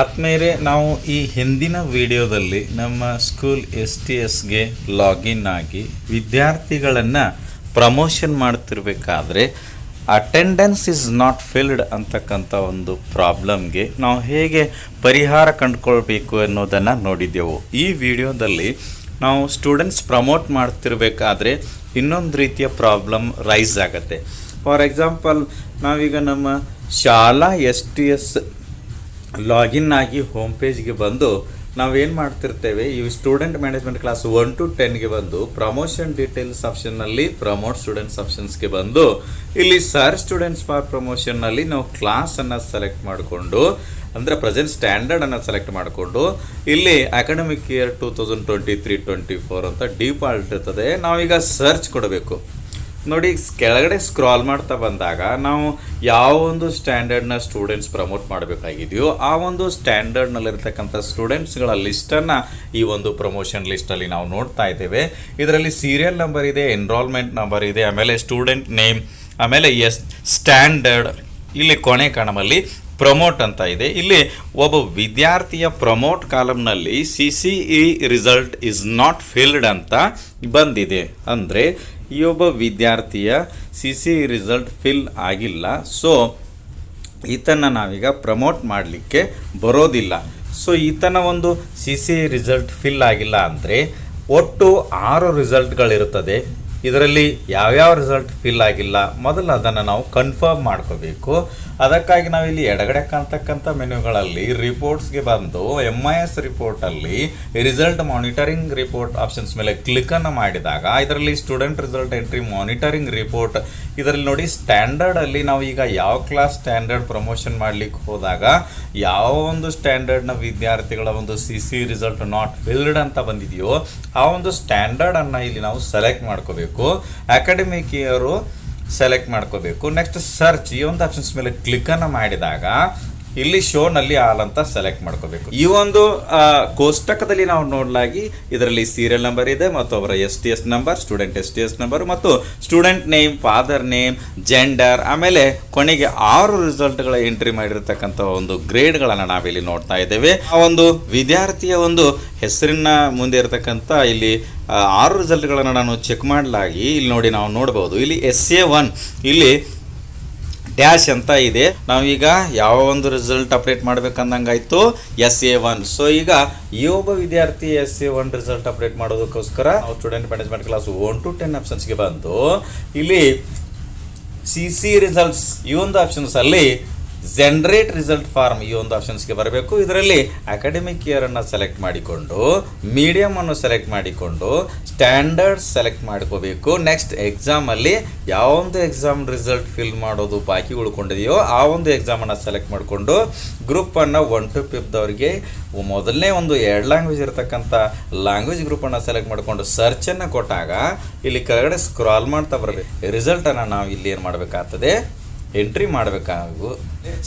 ಆತ್ಮೇಲೆ ನಾವು ಈ ಹಿಂದಿನ ವಿಡಿಯೋದಲ್ಲಿ ನಮ್ಮ ಸ್ಕೂಲ್ ಎಸ್ ಟಿ ಎಸ್ಗೆ ಲಾಗಿನ್ ಆಗಿ ವಿದ್ಯಾರ್ಥಿಗಳನ್ನು ಪ್ರಮೋಷನ್ ಮಾಡ್ತಿರ್ಬೇಕಾದ್ರೆ ಅಟೆಂಡೆನ್ಸ್ ಇಸ್ ನಾಟ್ ಫಿಲ್ಡ್ ಅಂತಕ್ಕಂಥ ಒಂದು ಪ್ರಾಬ್ಲಮ್ಗೆ ನಾವು ಹೇಗೆ ಪರಿಹಾರ ಕಂಡುಕೊಳ್ಬೇಕು ಅನ್ನೋದನ್ನು ನೋಡಿದ್ದೆವು. ಈ ವಿಡಿಯೋದಲ್ಲಿ ನಾವು ಸ್ಟೂಡೆಂಟ್ಸ್ ಪ್ರಮೋಟ್ ಮಾಡ್ತಿರ್ಬೇಕಾದ್ರೆ ಇನ್ನೊಂದು ರೀತಿಯ ಪ್ರಾಬ್ಲಮ್ ರೈಸ್ ಆಗುತ್ತೆ. ಫಾರ್ ಎಕ್ಸಾಂಪಲ್ ನಾವೀಗ ನಮ್ಮ ಶಾಲಾ ಎಸ್ ಟಿ ಎಸ್ ಲಾಗಿನ್ ಆಗಿ ಹೋಮ್ ಪೇಜ್ಗೆ ಬಂದು ನಾವೇನು ಮಾಡ್ತಿರ್ತೇವೆ, ಈ student management class one to ಟೆನ್ಗೆ ಬಂದು ಪ್ರಮೋಷನ್ ಡೀಟೇಲ್ಸ್ ಆಪ್ಷನ್ನಲ್ಲಿ ಪ್ರಮೋಟ್ ಸ್ಟೂಡೆಂಟ್ಸ್ ಆಪ್ಷನ್ಸ್ಗೆ ಬಂದು ಇಲ್ಲಿ ಸರ್ ಸ್ಟೂಡೆಂಟ್ಸ್ ಫಾರ್ ಪ್ರಮೋಷನ್ನಲ್ಲಿ ನಾವು ಕ್ಲಾಸನ್ನು ಸೆಲೆಕ್ಟ್ ಮಾಡಿಕೊಂಡು, ಅಂದರೆ ಪ್ರೆಸೆಂಟ್ ಸ್ಟ್ಯಾಂಡರ್ಡನ್ನು ಸೆಲೆಕ್ಟ್ ಮಾಡಿಕೊಂಡು, ಇಲ್ಲಿ academic year two thousand twenty three twenty four ಅಂತ ಡಿಫಾಲ್ಟ್ ಇರ್ತದೆ. ನಾವೀಗ ಸರ್ಚ್ ಕೊಡಬೇಕು. ನೋಡಿ, ಕೆಳಗಡೆ ಸ್ಕ್ರಾಲ್ ಮಾಡ್ತಾ ಬಂದಾಗ ನಾವು ಯಾವ ಒಂದು ಸ್ಟ್ಯಾಂಡರ್ಡ್ನ ಸ್ಟೂಡೆಂಟ್ಸ್ ಪ್ರಮೋಟ್ ಮಾಡಬೇಕಾಗಿದೆಯೋ ಆ ಒಂದು ಸ್ಟ್ಯಾಂಡರ್ಡ್ನಲ್ಲಿರ್ತಕ್ಕಂಥ ಸ್ಟೂಡೆಂಟ್ಸ್ಗಳ ಲಿಸ್ಟನ್ನು ಈ ಒಂದು ಪ್ರಮೋಷನ್ ಲಿಸ್ಟಲ್ಲಿ ನಾವು ನೋಡ್ತಾ ಇದ್ದೇವೆ. ಇದರಲ್ಲಿ ಸೀರಿಯಲ್ ನಂಬರ್ ಇದೆ ಎನ್ರೋಲ್ಮೆಂಟ್ ನಂಬರ್ ಇದೆ, ಆಮೇಲೆ ಸ್ಟೂಡೆಂಟ್ ನೇಮ್ ಆಮೇಲೆ ಎಸ್ ಸ್ಟ್ಯಾಂಡರ್ಡ್ ಇಲ್ಲಿ ಕೊನೆ ಕಾಣಮಲ್ಲಿ ಪ್ರಮೋಟ್ ಅಂತ ಇದೆ. ಇಲ್ಲಿ ಒಬ್ಬ ವಿದ್ಯಾರ್ಥಿಯ promote ಕಾಲಮ್ನಲ್ಲಿ C C E result is not filled ಅಂತ ಬಂದಿದೆ. ಅಂದರೆ ಈ ಒಬ್ಬ ವಿದ್ಯಾರ್ಥಿಯ ಸಿ ಸಿ ರಿಸಲ್ಟ್ ಫಿಲ್ ಆಗಿಲ್ಲ. ಸೊ ಈತನ ನಾವೀಗ ಪ್ರಮೋಟ್ ಮಾಡಲಿಕ್ಕೆ ಬರೋದಿಲ್ಲ. ಸೊ ಈತನ ಒಂದು ಸಿ ಸಿ ರಿಸಲ್ಟ್ ಫಿಲ್ ಆಗಿಲ್ಲ ಅಂದರೆ ಒಟ್ಟು ಆರು ರಿಸಲ್ಟ್ಗಳಿರುತ್ತದೆ. ಇದರಲ್ಲಿ ಯಾವ್ಯಾವ ರಿಸಲ್ಟ್ ಫಿಲ್ ಆಗಿಲ್ಲ, ಮೊದಲು ಅದನ್ನು ನಾವು ಕನ್ಫರ್ಮ್ ಮಾಡ್ಕೋಬೇಕು. ಅದಕ್ಕಾಗಿ ನಾವಿಲ್ಲಿ ಎಡಗಡೆ ಕಾಣ್ತಕ್ಕಂಥ ಮೆನುಗಳಲ್ಲಿ ರಿಪೋರ್ಟ್ಸ್ಗೆ ಬಂದು ಎಂ ಐ ಎಸ್ ರಿಪೋರ್ಟಲ್ಲಿ ರಿಸಲ್ಟ್ ಮಾನಿಟರಿಂಗ್ ರಿಪೋರ್ಟ್ ಆಪ್ಷನ್ಸ್ ಮೇಲೆ ಕ್ಲಿಕ್ಕನ್ನು ಮಾಡಿದಾಗ, ಇದರಲ್ಲಿ student result entry monitoring report ಇದರಲ್ಲಿ ನೋಡಿ ಸ್ಟ್ಯಾಂಡರ್ಡಲ್ಲಿ ನಾವು ಈಗ ಯಾವ ಕ್ಲಾಸ್ ಸ್ಟ್ಯಾಂಡರ್ಡ್ ಪ್ರಮೋಷನ್ ಮಾಡ್ಲಿಕ್ಕೆ ಹೋದಾಗ, ಯಾವ ಒಂದು ಸ್ಟ್ಯಾಂಡರ್ಡ್ನ ವಿದ್ಯಾರ್ಥಿಗಳ ಒಂದು C C result not filled ಅಂತ ಬಂದಿದೆಯೋ, ಆ ಒಂದು ಸ್ಟ್ಯಾಂಡರ್ಡನ್ನು ಇಲ್ಲಿ ನಾವು ಸೆಲೆಕ್ಟ್ ಮಾಡ್ಕೋಬೇಕು. ಅಕಾಡೆಮಿಕ್ ಇಯರು ಸೆಲೆಕ್ಟ್ ಮಾಡ್ಕೋಬೇಕು. ನೆಕ್ಸ್ಟ್ ಸರ್ಚ್ ಈ ಒಂದು ಆಪ್ಷನ್ಸ್ ಮೇಲೆ ಕ್ಲಿಕ್ಕನ್ನು ಮಾಡಿದಾಗ ಇಲ್ಲಿ ಶೋನಲ್ಲಿ ಆಲ್ ಅಂತ ಸೆಲೆಕ್ಟ್ ಮಾಡ್ಕೋಬೇಕು. ಈ ಒಂದು ಕೋಷ್ಟಕದಲ್ಲಿ ನಾವು ನೋಡಲಾಗಿ ಇದರಲ್ಲಿ ಸೀರಿಯಲ್ ನಂಬರ್ ಇದೆ, ಮತ್ತು ಅವರ S T S number student S T S number ಮತ್ತು student name father name gender ಆಮೇಲೆ ಕೊನೆಗೆ ಆರು ರಿಸಲ್ಟ್ಗಳ ಎಂಟ್ರಿ ಮಾಡಿರ್ತಕ್ಕಂಥ ಒಂದು ಗ್ರೇಡ್ಗಳನ್ನು ನಾವಿಲ್ಲಿ ನೋಡ್ತಾ ಇದ್ದೇವೆ. ಆ ಒಂದು ವಿದ್ಯಾರ್ಥಿಯ ಒಂದು ಹೆಸರಿನ ಮುಂದೆ ಇರತಕ್ಕಂಥ ಇಲ್ಲಿ ಆರು ರಿಸಲ್ಟ್ಗಳನ್ನು ನಾನು ಚೆಕ್ ಮಾಡಲಾಗಿ ಇಲ್ಲಿ ನೋಡಿ ನಾವು ನೋಡ್ಬೋದು. ಇಲ್ಲಿ ಎಸ್ ಎ ಒನ್ ಇಲ್ಲಿ ಡ್ಯಾಶ್ ಅಂತ ಇದೆ. ನಾವೀಗ ಯಾವ ಒಂದು ರಿಸಲ್ಟ್ ಅಪ್ಡೇಟ್ ಮಾಡ್ಬೇಕಂದಂಗಾಯ್ತು? ಎಸ್ ಎ ಒನ್ ಸೊ ಈಗ ಈ ಒಬ್ಬ ವಿದ್ಯಾರ್ಥಿ S A one result update ಮಾಡೋದಕ್ಕೋಸ್ಕರ student management class one to ten ಆಪ್ಷನ್ಸ್ಗೆ ಬಂದು, ಇಲ್ಲಿ ಸಿ ಸಿ ರಿಸಲ್ಟ್ಸ್ ಈ ಒಂದು ಆಪ್ಷನ್ಸ್ ಅಲ್ಲಿ ಜನರೇಟ್ ರಿಸಲ್ಟ್ ಫಾರ್ಮ್ ಈ ಒಂದು ಆಪ್ಷನ್ಸ್ಗೆ ಬರಬೇಕು. ಇದರಲ್ಲಿ ಅಕಾಡೆಮಿಕ್ ಇಯರನ್ನು ಸೆಲೆಕ್ಟ್ ಮಾಡಿಕೊಂಡು ಮೀಡಿಯಮ್ ಅನ್ನು ಸೆಲೆಕ್ಟ್ ಮಾಡಿಕೊಂಡು ಸ್ಟ್ಯಾಂಡರ್ಡ್ ಸೆಲೆಕ್ಟ್ ಮಾಡ್ಕೋಬೇಕು. ನೆಕ್ಸ್ಟ್ ಎಕ್ಸಾಮಲ್ಲಿ ಯಾವ ಒಂದು ಎಕ್ಸಾಮ್ ರಿಸಲ್ಟ್ ಫಿಲ್ ಮಾಡೋದು ಬಾಕಿ ಉಳ್ಕೊಂಡಿದೆಯೋ ಆ ಒಂದು ಎಕ್ಸಾಮನ್ನು ಸೆಲೆಕ್ಟ್ ಮಾಡಿಕೊಂಡು ಗ್ರೂಪನ್ನು ಒನ್ ಟು ಫಿಫ್ತ್ವರೆಗೆ ಮೊದಲನೇ ಒಂದು ಎರಡು ಲ್ಯಾಂಗ್ವೇಜ್ ಇರತಕ್ಕಂಥ ಲ್ಯಾಂಗ್ವೇಜ್ ಗ್ರೂಪನ್ನು ಸೆಲೆಕ್ಟ್ ಮಾಡಿಕೊಂಡು ಸರ್ಚನ್ನು ಕೊಟ್ಟಾಗ, ಇಲ್ಲಿ ಕೆಳಗಡೆ ಸ್ಕ್ರಾಲ್ ಮಾಡ್ತಾ ಬರಬೇಕು. ರಿಸಲ್ಟನ್ನು ನಾವು ಇಲ್ಲಿ ಏನು ಮಾಡಬೇಕಾಗ್ತದೆ? ಎಂಟ್ರಿ ಮಾಡಬೇಕಾಗು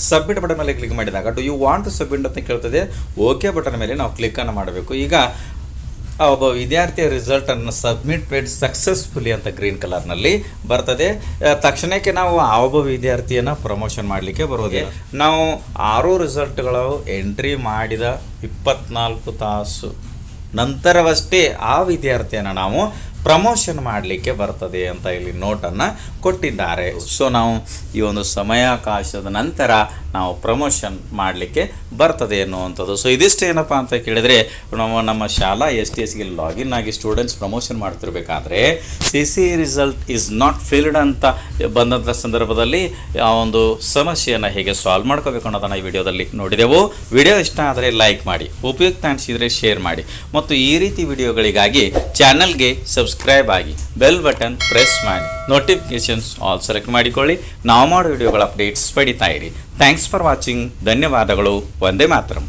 ಸಬ್ಮಿಟ್ ಬಟನ್ ಮೇಲೆ ಕ್ಲಿಕ್ ಮಾಡಿದಾಗ do you want to submit ಅಂತ ಕೇಳ್ತದೆ ಓಕೆ ಬಟನ್ ಮೇಲೆ ನಾವು ಕ್ಲಿಕ್ಕನ್ನು ಮಾಡಬೇಕು. ಈಗ ಆ ಒಬ್ಬ ವಿದ್ಯಾರ್ಥಿಯ ರಿಸಲ್ಟನ್ನು ಸಬ್ಮಿಟ್ ಪೇಡ್ ಸಕ್ಸಸ್ಫುಲಿ ಅಂತ ಗ್ರೀನ್ ಕಲರ್ನಲ್ಲಿ ಬರ್ತದೆ. ತಕ್ಷಣಕ್ಕೆ ನಾವು ಆ ಒಬ್ಬ ವಿದ್ಯಾರ್ಥಿಯನ್ನು ಪ್ರಮೋಷನ್ ಮಾಡಲಿಕ್ಕೆ ಬರೋದಿಲ್ಲ ನಾವು ಆರು ರಿಸಲ್ಟ್ಗಳು ಎಂಟ್ರಿ ಮಾಡಿದ ಇಪ್ಪತ್ನಾಲ್ಕು ತಾಸು ನಂತರವಷ್ಟೇ ಆ ವಿದ್ಯಾರ್ಥಿಯನ್ನು ನಾವು ಪ್ರಮೋಷನ್ ಮಾಡಲಿಕ್ಕೆ ಬರ್ತದೆ ಅಂತ ಇಲ್ಲಿ ನೋಟನ್ನು ಕೊಟ್ಟಿದ್ದಾರೆ. ಸೊ ನಾವು ಈ ಒಂದು ಸಮಯಾವಕಾಶದ ನಂತರ ನಾವು ಪ್ರಮೋಷನ್ ಮಾಡಲಿಕ್ಕೆ ಬರ್ತದೆ ಅನ್ನುವಂಥದ್ದು. ಸೊ ಇದಿಷ್ಟು ಏನಪ್ಪ ಅಂತ ಕೇಳಿದರೆ ನಾವು ನಮ್ಮ ಶಾಲಾ ಎಸ್ ಟಿ ಎಸ್ಗೆ ಲಾಗಿನ್ ಆಗಿ students promotion ಮಾಡ್ತಿರ್ಬೇಕಾದ್ರೆ C C result is not filled ಅಂತ ಬಂದಂಥ ಸಂದರ್ಭದಲ್ಲಿ ಆ ಒಂದು ಸಮಸ್ಯೆಯನ್ನು ಹೇಗೆ ಸಾಲ್ವ್ ಮಾಡ್ಕೋಬೇಕು ಅನ್ನೋದನ್ನು ಈ ವಿಡಿಯೋದಲ್ಲಿ ನೋಡಿದೆವು. ವಿಡಿಯೋ ಇಷ್ಟ ಆದರೆ ಲೈಕ್ ಮಾಡಿ, ಉಪಯುಕ್ತ ಅನಿಸಿದರೆ ಶೇರ್ ಮಾಡಿ, ಮತ್ತು ಈ ರೀತಿ ವಿಡಿಯೋಗಳಿಗಾಗಿ ಚಾನಲ್ಗೆ ಸಬ್ಸ್ಕ್ರೈಬ್ ಆಗಿ ಬೆಲ್ ಬಟನ್ ಪ್ರೆಸ್ ಮಾಡಿ. ನೋಟಿಫಿಕೇಶನ್ಸ್ ಆಲ್ ಸೆಲೆಕ್ಟ್ ಮಾಡಿಕೊಳ್ಳಿ. ನಾವು ಮಾಡೋ ವಿಡಿಯೋಗಳ ಅಪ್ಡೇಟ್ಸ್ ಪಡಿತಾ ಇರಿ. ಥ್ಯಾಂಕ್ಸ್ ಫಾರ್ ವಾಚಿಂಗ್ ಧನ್ಯವಾದಗಳು. ಒಂದೇ ಮಾತರಂ.